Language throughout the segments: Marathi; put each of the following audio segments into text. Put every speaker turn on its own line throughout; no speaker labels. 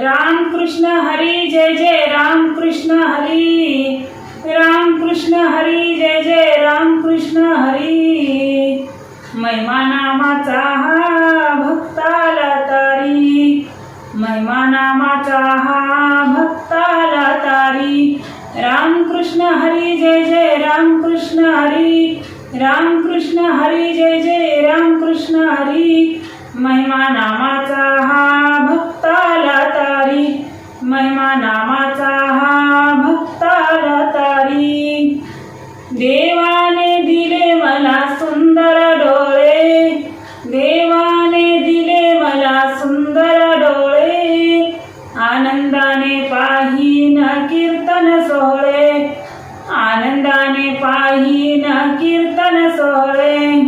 राम कृष्ण हरी जय जय राम कृष्ण हरी। राम कृष्ण हरी जय जय राम कृष्ण हरी। महिमा नामाचा हा भक्ताला तारी। महिमा नामाचा हा भक्ताला तारी। राम कृष्ण हरी जय जय राम कृष्ण हरी। राम कृष्ण हरी जय जय राम कृष्ण हरी। महिमा नामाचा हा भक्ताला तारी. महिमा नामाचा हा भक्ताला तारी. देवाने दिले मला सुंदर डोळे. देवाने दिले मला सुंदर डोळे. आनंदाने पाहीन कीर्तन सोहळे. आनंदाने पाहीन कीर्तन सोहळे.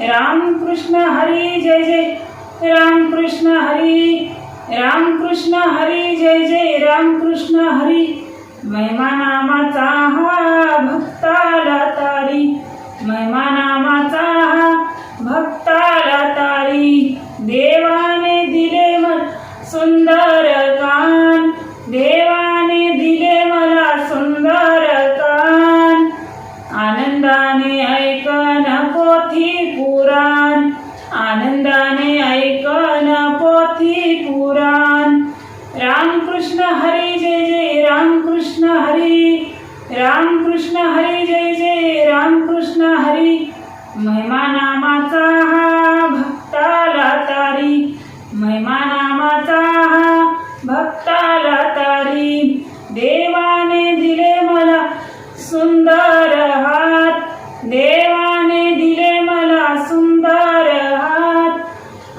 रामकृष्ण हरी जय जय कृष्ण हरी रामकृष्ण हरी जय जय रामकृष्ण हरी. महिमा नामाचा हा भक्ताला तारी. महिमा नामाचा हा भक्ताला तारी. देवाने दिले मला सुंदर कान. देवाने दिले मला सुंदर कान. आनंदाने ऐकन पोथी पुराण. आनंदाने हरी जय जय रामकृष्ण हरी. रामकृष्ण हरी जय जय रामकृष्ण हरी. महिमा नामाचा हा भक्ताला तारी. महिमा नामाचा हा भक्ताला तारी. देवाने दिले मला सुंदर हात. देवाने दिले मला सुंदर हात.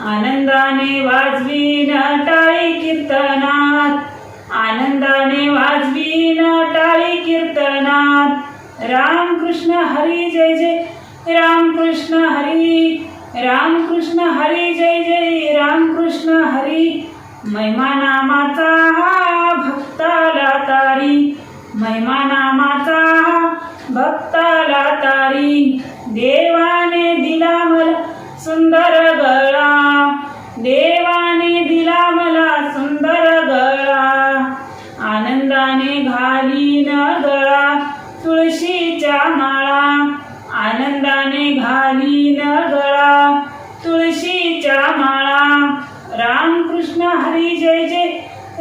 आनंदाने वाजवी नटाई कीर्तनात. आनंदाने वाजवी टाळी कीर्तनात. रामकृष्ण हरी जय जय रामकृष्ण हरी रामकृष्ण हरी जय जय रामकृष्ण हरी. महिमा नामाचा हा भक्ताला तारी महिमा नामाचा हा भक्ताला तारी. देवाने दिला मला सुंदर गळा आनंदाने घालीन गळा तुळशीच्या माळा. आनंदाने घालीन गळा तुळशीच्या माळा. रामकृष्ण हरी जय जय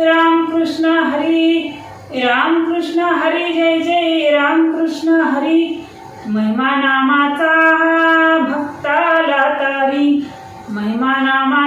रामकृष्ण हरी रामकृष्ण हरी जय जय रामकृष्ण हरी. महिमा नामाचा भक्ताला तारी. महिमा नामा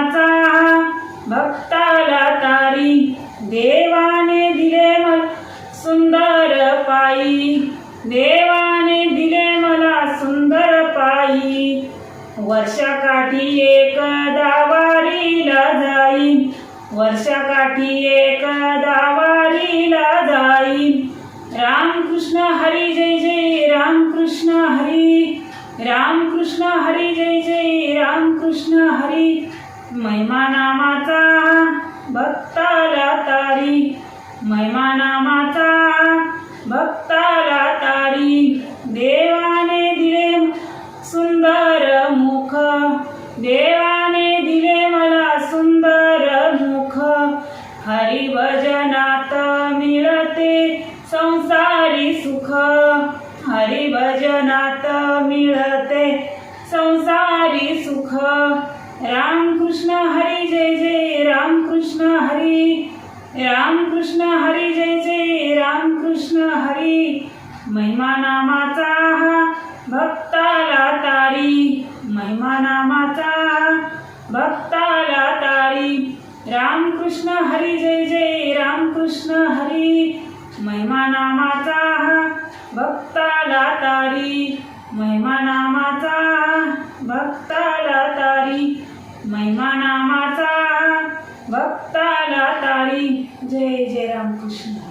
वर्षाकाठी एकदा वारीला जाईन. वर्षाकाठी एकदा वारीला जाईन. रामकृष्ण हरी जय जय रामकृष्ण हरी. रामकृष्ण हरी जय जय रामकृष्ण हरी. महिमा नामाचा भक्ताला तारी. महिमा नामाचा हरिभजनात मिळते. संसारी सुख. रामकृष्ण हरी जय जय रामकृष्ण हरी. रामकृष्ण हरी जय जय रामकृष्ण हरी. महिमा नामाचा भक्ताला तारी. महिमा नामाचा भक्ताला तारी. रामकृष्ण हरी जय जय रामकृष्ण हरी. महिमा नामाचा भक्ताला तारी महिमानामाचा भक्ताला तारी महिमा नामाचा भक्ताला तारी. जय जय रामकृष्ण.